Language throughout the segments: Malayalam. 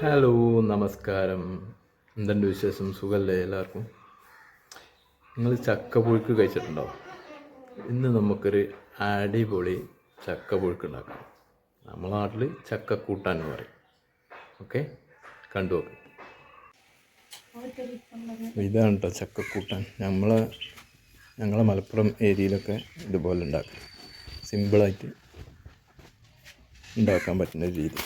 ഹലോ നമസ്കാരം. എന്തുണ്ട് വിശേഷം? സുഖമല്ലേ എല്ലാവർക്കും? നിങ്ങൾ ചക്ക പുഴുക്ക് കഴിച്ചിട്ടുണ്ടോ? ഇന്ന് നമുക്കൊരു അടിപൊളി ചക്ക പുഴുക്ക് ഉണ്ടാക്കാം. നമ്മളെ നാട്ടിൽ ചക്കക്കൂട്ടാൻ എന്ന് പറയും. ഓക്കെ? കണ്ടു നോക്ക്. ഇതാണ് കേട്ടോ ചക്ക കൂട്ടാൻ നമ്മളെ ഞങ്ങളെ മലപ്പുറം ഏരിയയിലൊക്കെ ഇതുപോലെ ഉണ്ടാക്കും. സിമ്പിളായിട്ട് ഉണ്ടാക്കാൻ പറ്റുന്ന രീതി.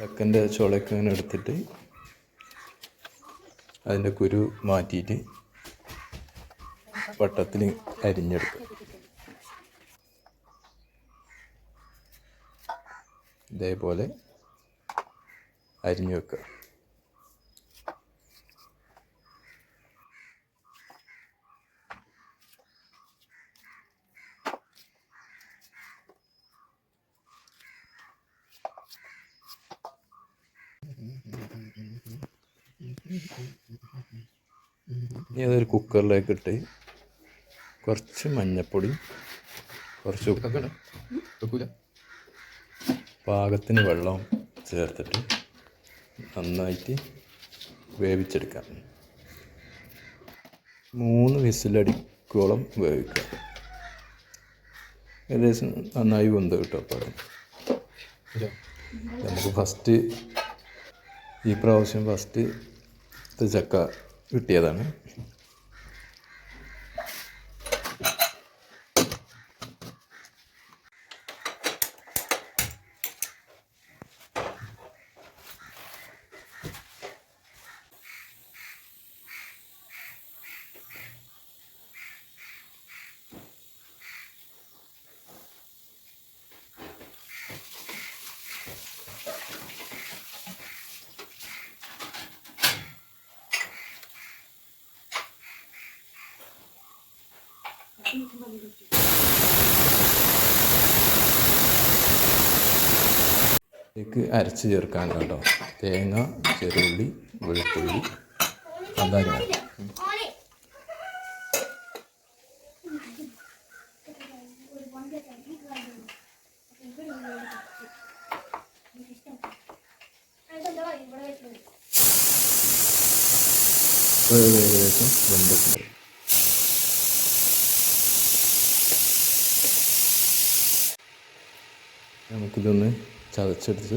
ചക്കന്റെ ചുളയൊക്കെ ഇങ്ങനെ എടുത്തിട്ട് അതിന്റെ കുരു മാറ്റിയിട്ട് വട്ടത്തിൽ അരിഞ്ഞെടുക്കും. ഇതേപോലെ അരിഞ്ഞു വെക്കുക. ഇനി അതൊരു കുക്കറിലേക്ക് ഇട്ട് കുറച്ച് മഞ്ഞപ്പൊടി കുറച്ച് പാകത്തിന് വെള്ളം ചേർത്തിട്ട് നന്നായിട്ട് വേവിച്ചെടുക്കാം. മൂന്ന് വിസിലടിക്കോളം വേവിക്കുക. ഏകദേശം നന്നായി വെന്ത് കിട്ടും അപ്പോൾ. നമുക്ക് ഫസ്റ്റ് ഈ പ്രാവശ്യം ഫസ്റ്റ് ചക്ക കിട്ടിയതാണ്. ഇതിലേക്ക് അരച്ച് ചേർക്കാൻ കേട്ടോ തേങ്ങ ചെറുള്ളി വെളുത്തുള്ളി അതായത് ഏകദേശം വെന്തിട്ടുണ്ട് നമുക്കിതൊന്ന് ചതച്ചെടുത്ത്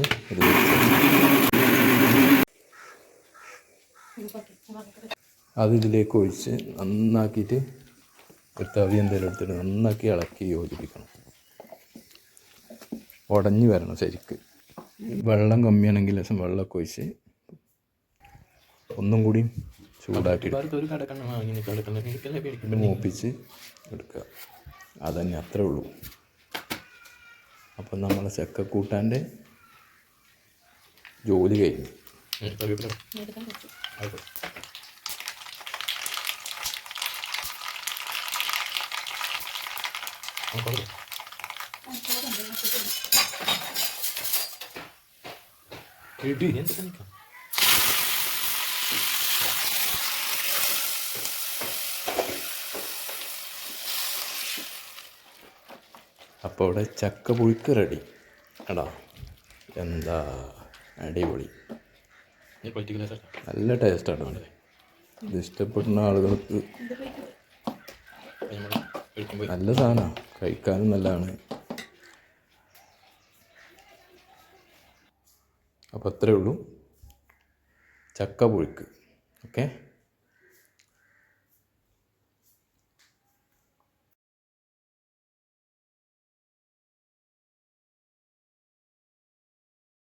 അതിലേക്ക് ഒഴിച്ച് നന്നാക്കിയിട്ട് ഒരു തവി എന്തെങ്കിലും എടുത്തിട്ട് നന്നാക്കി ഇളക്കി യോജിപ്പിക്കണം. ഉടഞ്ഞു വരണം ശരിക്ക്. വെള്ളം കമ്മിയാണെങ്കിൽ ലക്ഷം വെള്ളമൊക്കെ ഒഴിച്ച് ഒന്നും കൂടി ചൂടാക്കി മൂപ്പിച്ച് എടുക്കുക. അതന്നെ അത്രേ ഉള്ളൂ. അപ്പം നമ്മളെ ചക്കക്കൂട്ടാന്റെ ജോലി കഴിഞ്ഞു. അപ്പോൾ ഇവിടെ ചക്ക പുഴുക്ക് റെഡി എടാ എന്താ അടിപൊളി. നല്ല ടേസ്റ്റാണ് അവിടെ. ഇത് ഇഷ്ടപ്പെടുന്ന ആളുകൾക്ക് നല്ല സാധനമാണ് കഴിക്കാനും നല്ലതാണ്. അപ്പോൾ അത്രേ ഉള്ളൂ. ചക്ക പുഴുക്ക്. ഓക്കെ?